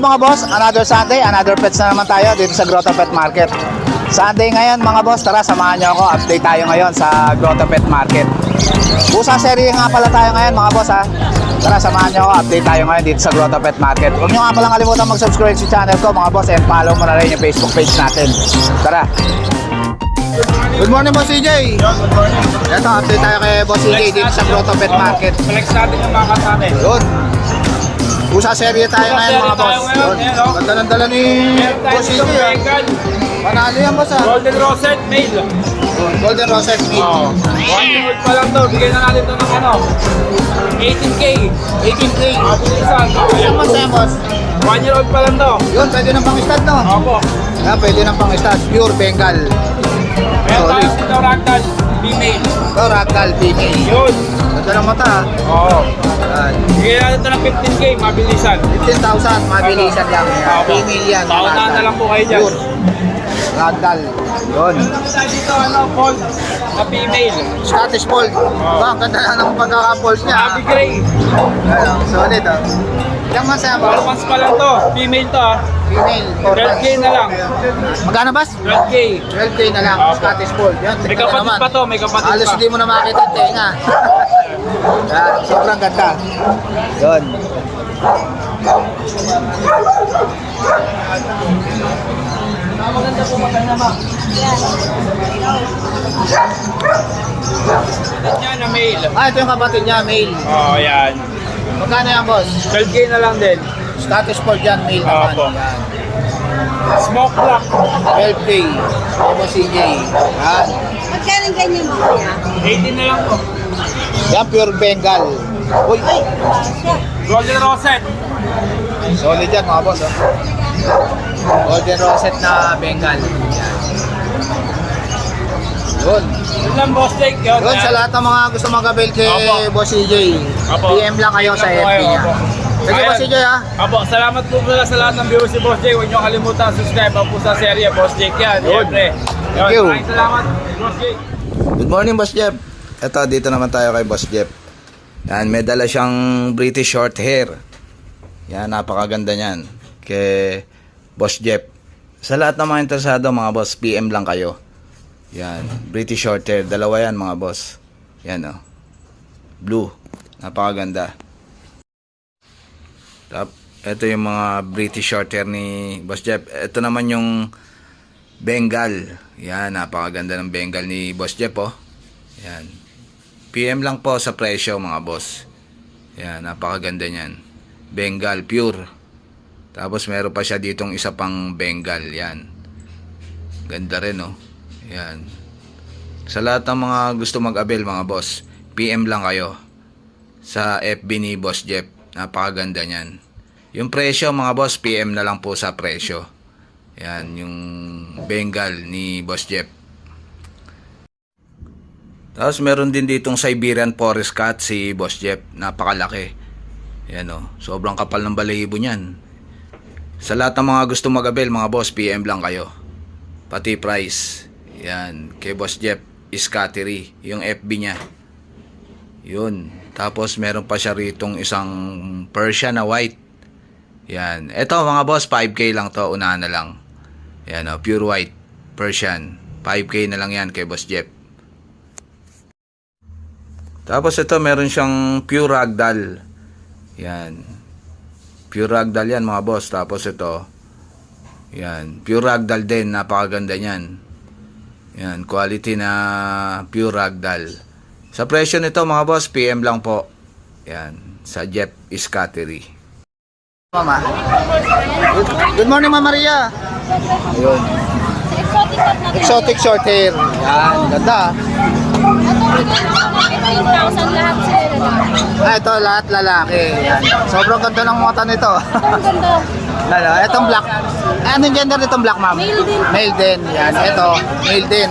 Mga boss, another Sunday, another pets na naman tayo dito sa Grotto Pet Market. Sunday ngayon mga boss, tara samahan nyo ako. Update tayo ngayon sa Grotto Pet Market. Pusa serye nga pala tayo ngayon mga boss ha. Tara samahan nyo ako, update tayo ngayon dito sa Grotto Pet Market. Huwag nyo nga palang kalimutan mag-subscribe sa channel ko mga boss and follow mo na rin yung Facebook page natin. Tara! Good morning Boss CJ! Good morning. Ito, update tayo kay Boss CJ dito sa Grotto Pet Market. Flex natin yung mga kasama. Yun. Pusa serye tayo Pusa ngayon mga boss. Yun. ayan, oh. Ganda ng dala ni Boss CJ. ah. Panalo yan boss ah. Golden Rosette Male. Golden Rosette Meat. Oh. One year old pa lang to. Bigyan na natin to ng ano. 18K. 18K. Mabilisan. Ilang months na yan boss? One year old pa lang to. Yun, pwede ng pang-stud no? Opo. Yan, pwede ng pang-stud. Pure Bengal. Meron Solid. tayo dito ragdoll. Female. Ito, Ragdoll PK. Yun. Ganda ng mata ah. Oo. Yan. Bigyan natin to ng 15K. Mabilisan. 15,000, mabilisan lang. Yan. Opo. Female yan. Paunahan na lang po kayo dyan. Pure. Ragdoll. Yun. Dito ano. Fold. Na female. Scottish Fold. Ba, ang ganda na ng pagkaka-fold niya. ah. Happy Gray. Ayan, solid ah. Ilang months na yan 4 boss? months pa lang to. Female to ah. Female, 4 12K months. na lang. Magkano boss? 12K. 12K na lang, Opo. Scottish Fold. Yan, May tignan kapatid naman. pa to, may kapatid Halos pa. hindi mo na makita yung tenga. Yan, sobrang ganda. Yun. Yan na male. Ah, ito yung kapatid niya, male. Oh, yan. Magkano yan, boss? 12K na lang din. Scottish Fold yan, male naman. Opo. Yan. Smoke black. 12K. Opo CJ. Yan. Magkano ganyan mo kuya? 18 na lang to. Yan, pure Bengal. Uy. Golden Rosette. Solid yan, mga boss. Oh. Golden Rosette na Bengal. Yan. Yun. Yun lang boss Jake. Yun, Yun, sa lahat ng mga gusto mag-avail kay Opo. Boss CJ, Opo. PM lang kayo sa FB niya. Thank you, Ayun. Boss CJ, ha? Apo, salamat po pala sa lahat ng viewers si Boss Jake. Huwag niyo kalimutan subscribe po sa serye Boss Jake yan. Yun. Siyempre. Thank you. Maraming salamat Boss Jake. Good morning, Boss Jeff. Ito, dito naman tayo kay Boss Jeff. Yan, may dala siyang British short hair. Yan, napakaganda niyan. Kay Boss Jeff. Sa lahat ng mga interesado, mga boss, PM lang kayo. Yan, British short hair. Dalawa yan, mga boss. Yan, oh. Blue. Napakaganda. Tap, ito yung mga British short hair ni Boss Jeff. Ito naman yung Bengal. Yan, napakaganda ng Bengal ni Boss Jeff, oh. Yan. PM lang po sa presyo, mga boss. Yan, napakaganda niyan. Bengal, pure. Tapos meron pa siya ditong isa pang Bengal, yan. Ganda rin, oh. Yan. Sa lahat ng mga gusto mag-avail, mga boss, PM lang kayo sa FB ni Boss Jeff. Napakaganda niyan. Yung presyo, mga boss, PM na lang po sa presyo. Yan, yung Bengal ni Boss Jeff. Tapos meron din ditong Siberian Forest Cat si Boss Jeff. Napakalaki. Yan o. Sobrang kapal ng balahibo niyan. Sa lahat ng mga gusto mag-avail, mga boss, PM lang kayo. Pati price. Yan. Kay Boss Jeff Iscattery. Yung FB niya. Yun. Tapos meron pa siya ritong isang Persian na white. Yan. Ito mga boss, 5K lang to. Unahan na lang. Yan o. Pure white. Persian. 5K na lang yan kay Boss Jeff. Tapos ito meron siyang pure ragdoll. Yan. Pure ragdoll yan mga boss. Tapos ito. Yan. Pure ragdoll din. Napakaganda niyan. Yan. Quality na pure ragdoll. Sa presyo nito mga boss, PM lang po. Yan. Sa Jeff Iscattery. Mama. Good, morning, Mama Maria. Ayun. Exotic short hair. Yan. Ganda. ah. Ito 15,000 lahat sila lalaki. Ah, ito lahat lalaki. Yan. Sobrang ganda ng mata nito. Ang ganda. Lalo, itong black. Anong gender nitong black ma'am? Male din. Male din. Yan, ito. Male din.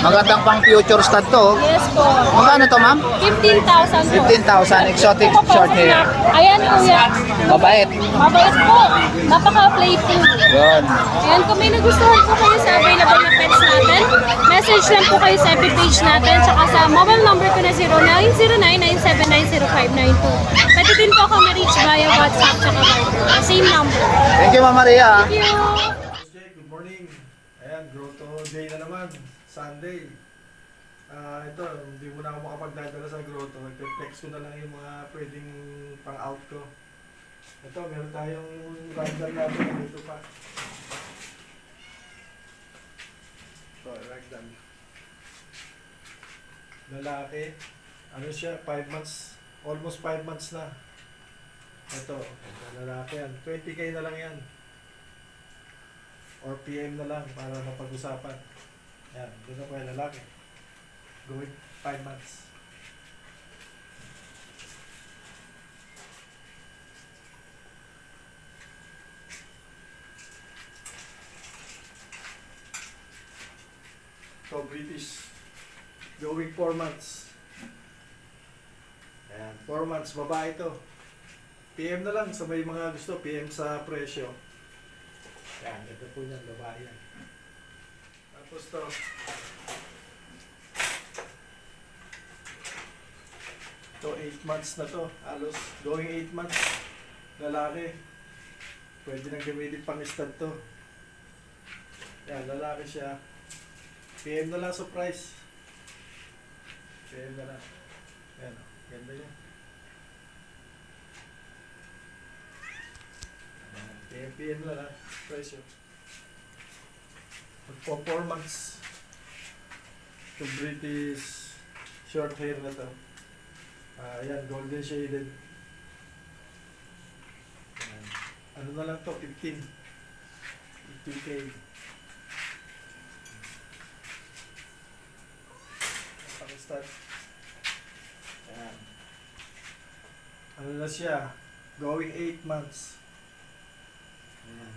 Magandang pang future stud to. Yes po. Magkano to ma'am? 15,000 po. 15,000 exotic Ito po, short hair. Ayan, kuya. Mabait. Mabait po. Napaka-playful. Yun. Ayan, kung may nagustuhan po kayo sa available na pets natin, message lang po kayo sa FB page natin, tsaka sa mobile number ko na 0909-790-5992. Pwede din po ako ma-reach via WhatsApp tsaka Viber. Same number. Thank you, Ma'am Maria. Thank you. Jake, good morning. Ayan, grotto day na naman. Sunday. Ah, ito, hindi mo na ako makapagdadala sa grotto. Ito-flex ko na lang yung mga pwedeng pang-out ko. Ito, meron tayong ragdoll natin. Dito pa. Ito, ragdoll. Lalaki. Ano siya? 5 months. Almost 5 months na. Ito, lalaki yan. 20k na lang yan or PM na lang para mapag-usapan. Yan, doon ako yung lalaki. Going 5 months. So, British. Going 4 months. Ayan, 4 months. Babae to. PM na lang sa may mga gusto. PM sa presyo. Yan, ito po yan, babae yan. Tapos to. To 8 months na to, halos going 8 months. Lalaki. Pwede nang gamitin pang stud to. Yan, lalaki siya. PM na lang sa price. PM na lang. Yan, ganda yan. Yan, PM, PM na lang. Presyo. Magpo 4 months. To British short hair na to. Ah, yan, golden shaded. Yan. Ano na lang to, 15. 15k. Pang-start. Yan. Ano na siya? Going 8 months. Ayan.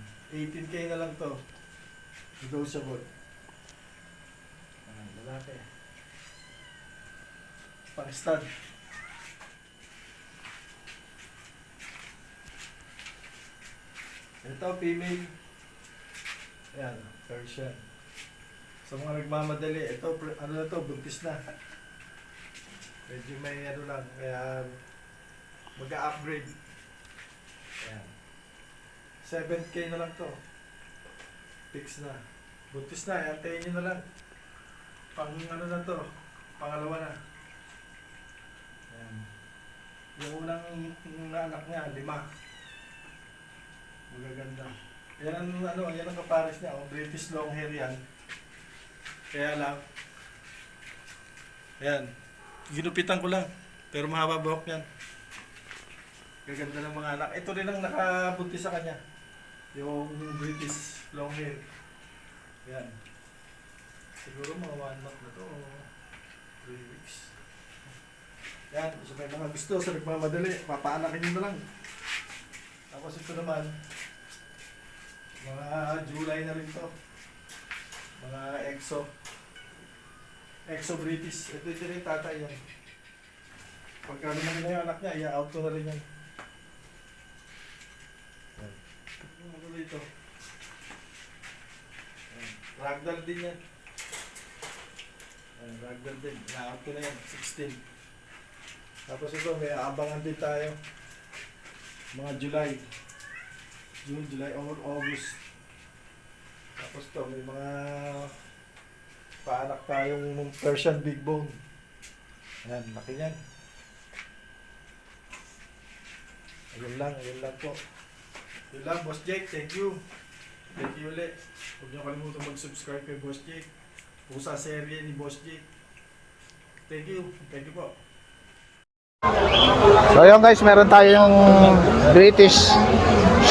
18k na lang to. Negotiable. Ayan, lalaki. Pang-stud. Ito, female. Ayan, Persian. Sa mga nagmamadali, ito, ano na to, buntis na. Medyo may ano lang, kaya mag-upgrade. Ayan. 7K na lang to. Fix na. Buntis na, antayin nyo na lang. Pang ano na to, pangalawa na. Ayan. Yung unang yung anak niya, lima. Magaganda. Yan ang ano, yan ang kapares niya, oh, British long hair yan. Kaya lang, ayan, ginupitan ko lang, pero mahaba buhok yan. Gaganda ng mga anak. Ito rin ang nakabunti sa kanya. Yung British long hair. Yan. Siguro mga one month na to. Three weeks. Yan. So may mga gusto sa nagmamadali. Papaanakin nyo na lang. Tapos ito naman. Mga July na rin to. Mga EXO. EXO British. Ito ito rin tatay yan. Pagka naman na yung anak niya, i-out ko na rin. Yan. Ano dito? Ragdoll din yan. Yan, ragdoll din. I-out ko na yan. 16. Tapos ito, may aabangan din tayo. Mga July. June, July, Au- August. Tapos to, may mga paanak tayong Persian Big Bone. Ayan, laki yan. Ayun lang, ayun lang po. Yun lang, Boss Jake, thank you. Thank you ulit. Huwag niyo kalimutan mag-subscribe kay Boss Jake. Pusa serye ni Boss Jake. Thank you. Thank you po. So yun guys, meron tayong British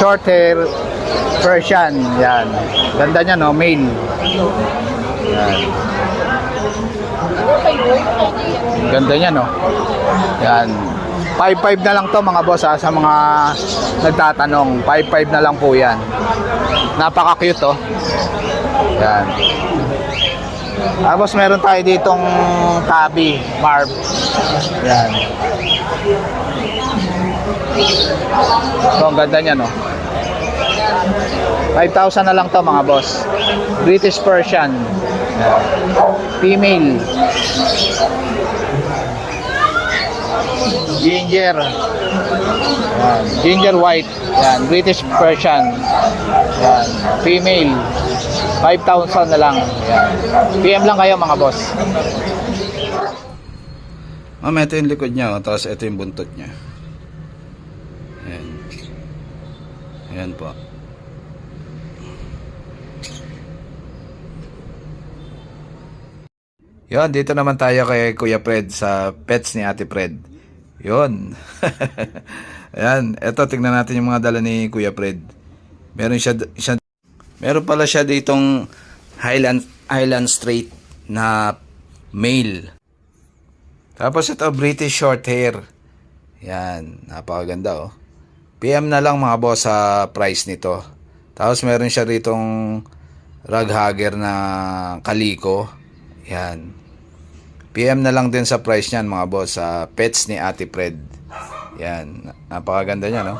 short hair Persian. Yan. Ganda niya no, male. Yan. Ganda niya no. Yan. 5-5 na lang to mga boss ha, sa mga nagtatanong. 5-5 na lang po yan. Napaka-cute oh. Yan. Tapos meron tayo ditong tabi, marb. Yan. So, ang ganda niya, no? 5,000 na lang to mga boss. British Persian. Female. Ginger. Yan. Ginger white. Yan. British Persian. Yan. Female. 5,000 na lang. Yan. PM lang kayo mga boss. Ma'am, ito yung likod niya. Oh. Tapos ito yung buntot niya. Ayan. Ayan po. Yon, dito naman tayo kay Kuya Fred sa pets ni Ate Fred. Yon. Ayan, eto tingnan natin yung mga dala ni Kuya Fred. Meron siya, siya meron pala siya ditong Highland Highland Straight na male. Tapos ito British short hair. Yan, napakaganda oh. PM na lang mga boss sa price nito. Tapos meron siya ritong raghagger na kaliko. Yan. PM na lang din sa price niyan mga boss sa pets ni Ate Fred. Yan, napakaganda niya no.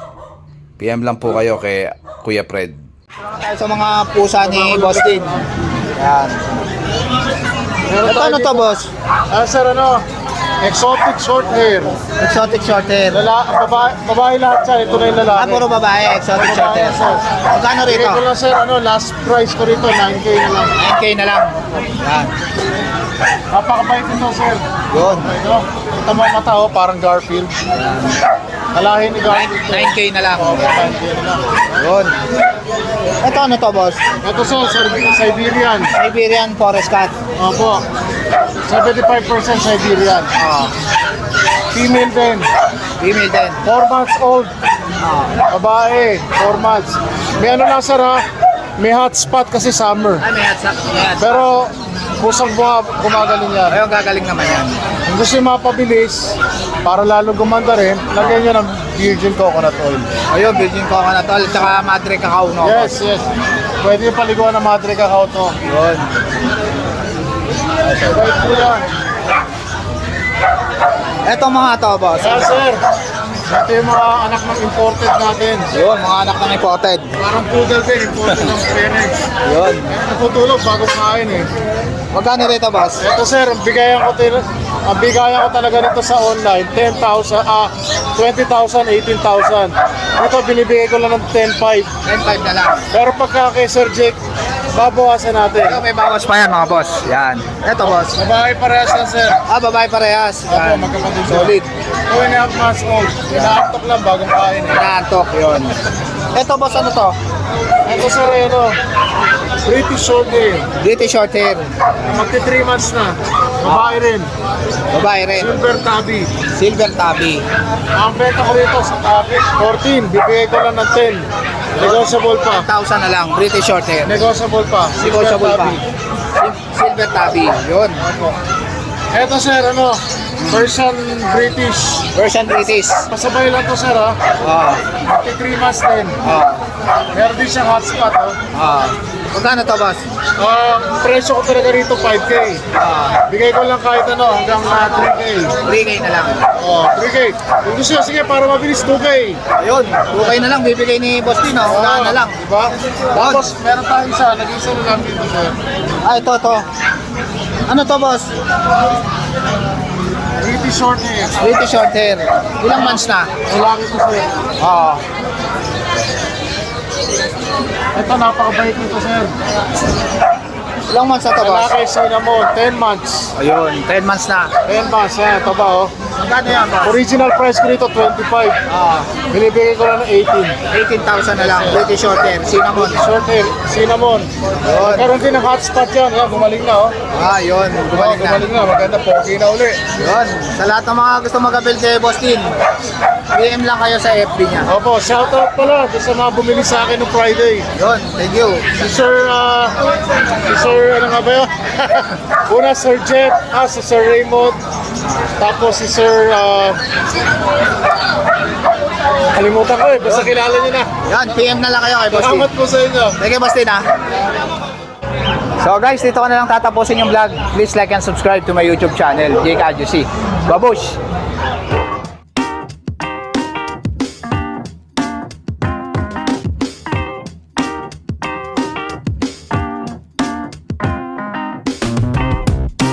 PM lang po kayo kay Kuya Fred. Tayo sa mga pusa ni Boss Din. Yan. Ito ano to boss? Ah, sir, ano? Exotic short hair. Exotic short hair. Lala, babae, babae lahat siya. Ito na yung lalaki. Ah, puro babae, exotic short hair. Magkano rito? Ko lang, sir, ano, last price ko rito, 9K na lang. 9K na lang. Yan. Napakabait ito, sir. Yun. Ito, ito mo ang mata, oh, parang Garfield. Kalahin ni Garfield. to. 9K na lang. Oh, 9K na lang. Yun. Ito ano to boss? Ito, sir, sir, Siberian. Siberian Forest Cat. Opo. 75% Siberian. Oh, Female din. female din. 4 months old. Oh. Babae, 4 months. May ano lang, sir, ha? May hotspot kasi summer. Ay, may hatsak. May hatsak. Pero, kusang buma- gumagaling yan. Ayun, gagaling naman yan. Kung gusto yung mapabilis, para lalo gumanda rin, lagyan nyo ng virgin coconut oil. Ayun, virgin coconut oil, tsaka madre cacao, no? Yes, yes. Pwede yung paliguan ng madre cacao to. Yun. Pwede po yan. Ito mga to, boss. Kaya sir, ito yung mga anak ng imported natin. Yun, mga anak ng imported. Parang poodle din, imported ng Phoenix. Yun. Kaya natutulog bago kain eh. Magkano rito, boss? Ito sir, ang bigayan ko, tin- ang bigayan ko talaga nito sa online, 10,000, ah, 20,000, 18,000. Ito, binibigay ko lang ng 10,500. 10.5 na lang. Pero pagka kay Sir Jake, babawasan natin. Ito, may bawas pa yan, mga boss. Yan. Ito, boss. Babae parehas lang sir. Ah, babae parehas. Yan. magkapatid sir. Solid. Two and a half months old. Inaantok lang bagong kain eh. Inaantok, yun. Ito, boss, ano to? Ito sir, ano, British short hair. British short hair. Magti 3 months na. Babae rin. Babae rin. Silver tabby. Silver tabby. Ang benta ko rito sa tabby, 14. Bibigay ko lang ng 10. Negotiable pa. 1,000 na lang. British short hair. Negotiable pa. Silver Negotiable pa. tabby. Sil- Silver tabby. Yun. Ito sir, ano, Persian British. Persian British. Pasabay lang to sir ha. Ah. Magti 3 months din. Ah. Meron din siyang hotspot ha. Ah. Magkano to, boss? Ah, presyo ko talaga rito 5K. Ah. Bigay ko lang kahit ano hanggang ah, 3K. 3K na lang. Oh, 3K. Kung gusto nyo, sige para mabilis 2K. Ayun. 2K na lang. Bibigay ni boss din, oh. Unahan na lang. Diba? Tapos meron tayong isa, nag-isa na lang dito sir. Ah, ito, ito. Ano to, boss? British short hair. British short hair. Ilang months na? Lalaki ko sir. Oo. Ito, napakabait nito sir. Ilang months na to, boss? Lalaki cinnamon, 10 months. Ayun. 10 months na. 10 months, eh. Ito ba oh. Magkano yan, boss? Original price ko rito, 25. Ah. Binibigay ko lang ng 18. 18,000 na lang. British short hair. Cinnamon. Short hair, cinnamon. Yun. Meron din ng hotspot yan. Yan, gumaling na oh. Ah, yun. Oh, Gumaling na. gumaling na. Maganda, pogi na uli. Yun. Sa lahat ng mga gusto magabil kay Boss Tin, PM lang kayo sa FB niya. Opo, shoutout pala doon sa mga bumili sa akin ng Friday. Yun. Thank you. Si Sir, ah, si Sir, ano nga ba yun? Una, Sir Jet, ah, si Sir Raymond, Tapos si Sir, ah, kalimutan ko eh, basta kilala niyo na. Yan, PM na lang kayo kay Boss. Salamat po sa inyo. Thank you, Boss Tin, ha? So guys, dito ko na lang tatapusin yung vlog. Please like and subscribe to my YouTube channel, Jake Adjusi. Babush!